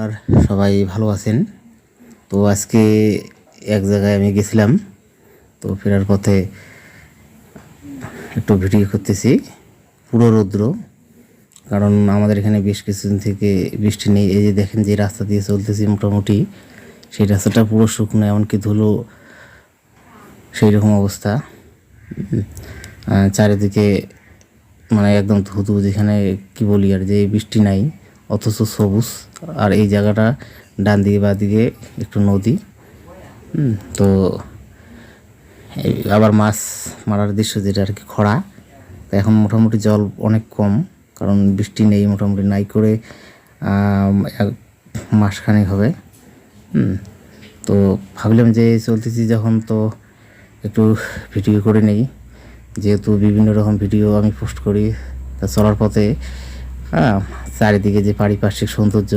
আর সবাই ভালো আছেন? তো আজকে এক জায়গায় আমি গেছিলাম, তো ফেরার পথে একটু ভিডিও করতেছি পুরো রৌদ্র। কারণ আমাদের এখানে বেশ কিছুদিন থেকে বৃষ্টি নেই। এই যে দেখেন যে রাস্তা দিয়ে চলতেছি মোটামুটি, সেই রাস্তাটা পুরো শুকনো, এমনকি ধুলো, সেই রকম অবস্থা। চারিদিকে মানে একদম ধুধু, যেখানে কি বলি আর যে বৃষ্টি নাই। অথচ সবুজ। আর এই জায়গাটা ডান দিকে বা দিকে একটু নদী। তো আবার মাছ মারার দৃশ্য যেটা আর কি খরা। তো এখন মোটামুটি জল অনেক কম, কারণ বৃষ্টি নেই মোটামুটি, নাই করে এক মাসখানেক হবে। তো ভাবলাম যে চলতেছি যখন তো একটু ভিডিও করে নেই। যেহেতু বিভিন্ন রকম ভিডিও আমি পোস্ট করি, তা চলার পথে হ্যাঁ চারিদিকে যে পারিপার্শ্বিক সৌন্দর্য,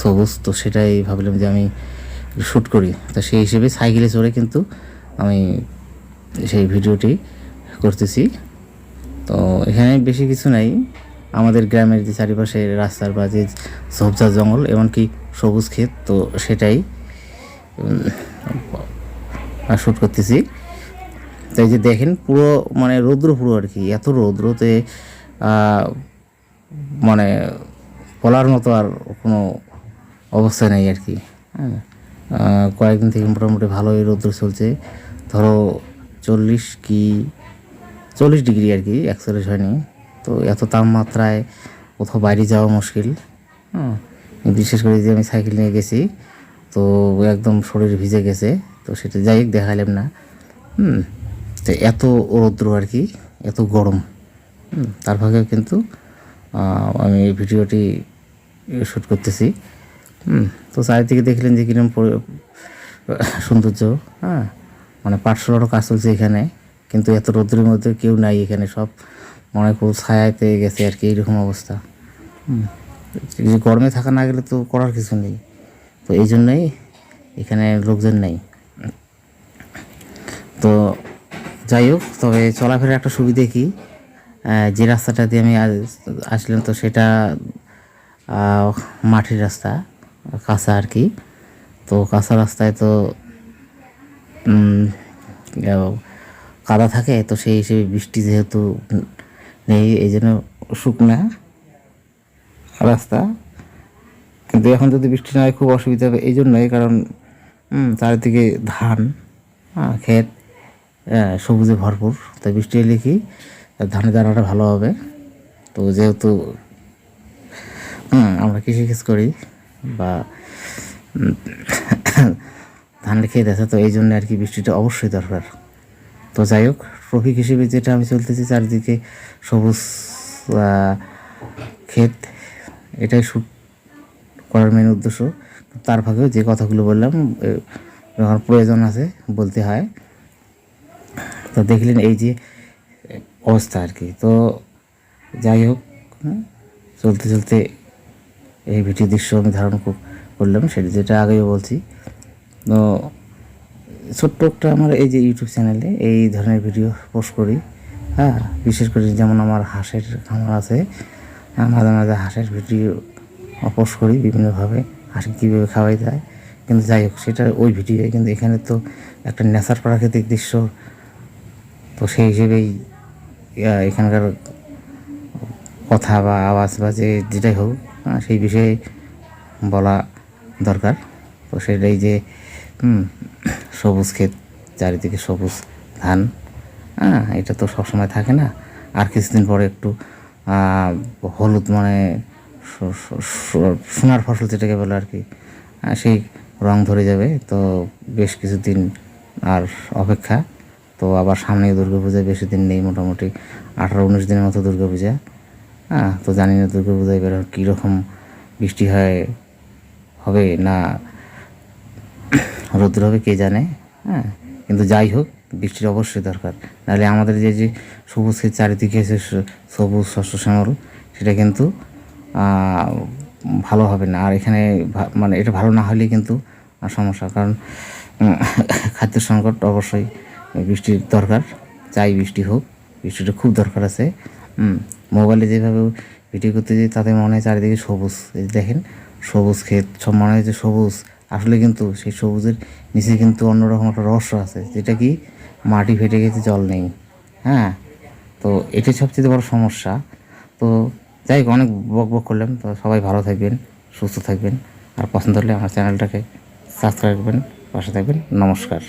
সবুজ, তো সেটাই ভাবলাম যে আমি শ্যুট করি। তা সেই হিসেবে সাইকেলে চড়ে কিন্তু আমি সেই ভিডিওটি করতেছি। তো এখানে বেশি কিছু নাই। আমাদের গ্রামের যে চারিপাশে রাস্তার বা যে ঝোপঝাড় জঙ্গল, এমনকি সবুজ ক্ষেত, তো সেটাই শ্যুট করতেছি। তাই যে দেখেন, পুরো মানে রৌদ্র পুরো আর কি, এত রৌদ্রতে মানে বলার মতো আর কোনো অবস্থা নেই আর কি। হ্যাঁ। কয়েকদিন থেকে মোটামুটি ভালোই রৌদ্র চলছে। ধরো চল্লিশ কি চল্লিশ ডিগ্রি আর কি একচল্লিশ হয়নি। তো এত তাপমাত্রায় কোথাও বাইরে যাওয়া মুশকিল। হ্যাঁ বিশেষ করে যে আমি সাইকেল নিয়ে গেছি তো একদম শরীর ভিজে গেছে। তো সেটা যাই হোক দেখালাম না। হুম তো এত রৌদ্র আর কি এত গরম। তার ভাগেও কিন্তু আমি এই ভিডিওটি শ্যুট করতেছি। তো চারিদিকে দেখলেন যে কিরম সৌন্দর্য হ্যাঁ? মানে পাঠশালারও কাজ চলছে এখানে, কিন্তু এত রৌদ্রের মধ্যে কেউ নাই এখানে, সব মনে খুব ছায়াতে গেছে আর কি, এইরকম অবস্থা। গরমে থাকা না গেলে তো করার কিছু নেই। তো এই জন্যই এখানে লোকজন নেই। তো যাই হোক, তবে চলাফেরার একটা সুবিধে কি? যে রাস্তাটা দিয়ে আমি আসলাম, তো সেটা মাটির রাস্তা, কাঁচা আর কি। তো কাঁচা রাস্তায় তো কাদা থাকে, তো সেই হিসেবে বৃষ্টি যেহেতু নেই, এই জন্য শুকনা রাস্তা। কিন্তু এখন যদি বৃষ্টি না হয়, খুব অসুবিধা হবে, এই জন্যই কারণ চারিদিকে ধান ক্ষেত সবুজে ভরপুর। তাই বৃষ্টি এলে কি ধানের দানাটা ভালো হবে। তো যেহেতু আমরা কৃষিকাজ করি বা উম, ধান খেয়ে দেখে তো এই জন্য আর কি বৃষ্টিটা অবশ্যই দরকার। তো যাই হোক প্রফিক হিসেবে যেটা আমি চলতেছি চারিদিকে সবুজ ক্ষেত এটাই শ্যুট করার মেন উদ্দেশ্য। তার ভাগেও যে কথাগুলো বললাম প্রয়োজন আছে বলতে হয়। তো দেখলেন এই যে অবস্থা আর কি। তো যাই হোক চলতে চলতে এই ভিডিও দৃশ্য আমি ধারণ করলাম সেটা যেটা আগেও বলছি। তো ছোট্ট একটা আমার এই যে ইউটিউব চ্যানেলে এই ধরনের ভিডিও পোস্ট করি হ্যাঁ বিশেষ করে যেমন আমার হাঁসের খামার আছে হ্যাঁ, মাঝে মাঝে হাঁসের ভিডিও পোস্ট করি বিভিন্নভাবে হাঁসকে কীভাবে খাওয়াই যায়। কিন্তু যাই হোক সেটা ওই ভিডিও কিন্তু এখানে তো একটা ন্যাচার প্রাকৃতিক দৃশ্য তো সেই হিসেবেই এখানকার কথা বা আওয়াজ বা যে যেটাই হোক সেই বিষয়ে বলা দরকার। তো সেটাই যে সবুজ ক্ষেত, চারিদিকে সবুজ ধান হ্যাঁ এটা তো সবসময় থাকে না। আর কিছুদিন পরে একটু হলুদ মানে সোনার ফসল যেটাকে বলে আর কি সেই রং ধরে যাবে। তো বেশ কিছুদিন আর অপেক্ষা। তো আবার সামনে দুর্গাপূজা বেশি দিন নেই মোটামুটি। আঠারো, উনিশ দিনের মতো দুর্গাপূজা। হ্যাঁ তো জানি না দুর্গাপূজায় এবার কীরকম বৃষ্টি হয়, হবে না রোদ্র হবে, কে জানে। হ্যাঁ কিন্তু যাই হোক, বৃষ্টির অবশ্যই দরকার। নাহলে আমাদের যে যে সবুজ চারিদিকে আছে স- সবুজ শস্য শ্যামল, সেটা কিন্তু ভালো হবে না। আর এখানে মানে এটা ভালো না হলে কিন্তু সমস্যা। কারণ খাদ্য সংকট অবশ্যই বৃষ্টির দরকার, চাই বৃষ্টি হোক, বৃষ্টিটা খুব দরকার আছে। মোবাইলে যেভাবে ভিডিও করতে যাই, তাতে মনে হয় চারিদিকে সবুজ। দেখেন, সবুজ ক্ষেত, সব মনে হয় যে সবুজ। আসলে কিন্তু সেই সবুজের নিচে কিন্তু অন্যরকম একটা রহস্য আছে, যেটা কি মাটি ফেটে গেছে, জল নেই। হ্যাঁ তো এটাই সবচেয়ে বড় সমস্যা। তো যাই হোক, অনেক বক বক করলাম। তো সবাই ভালো থাকবেন, সুস্থ থাকবেন। আর পছন্দ হলে আমার চ্যানেলটাকে সাবস্ক্রাইব করবেন, পাশে থাকবেন। নমস্কার।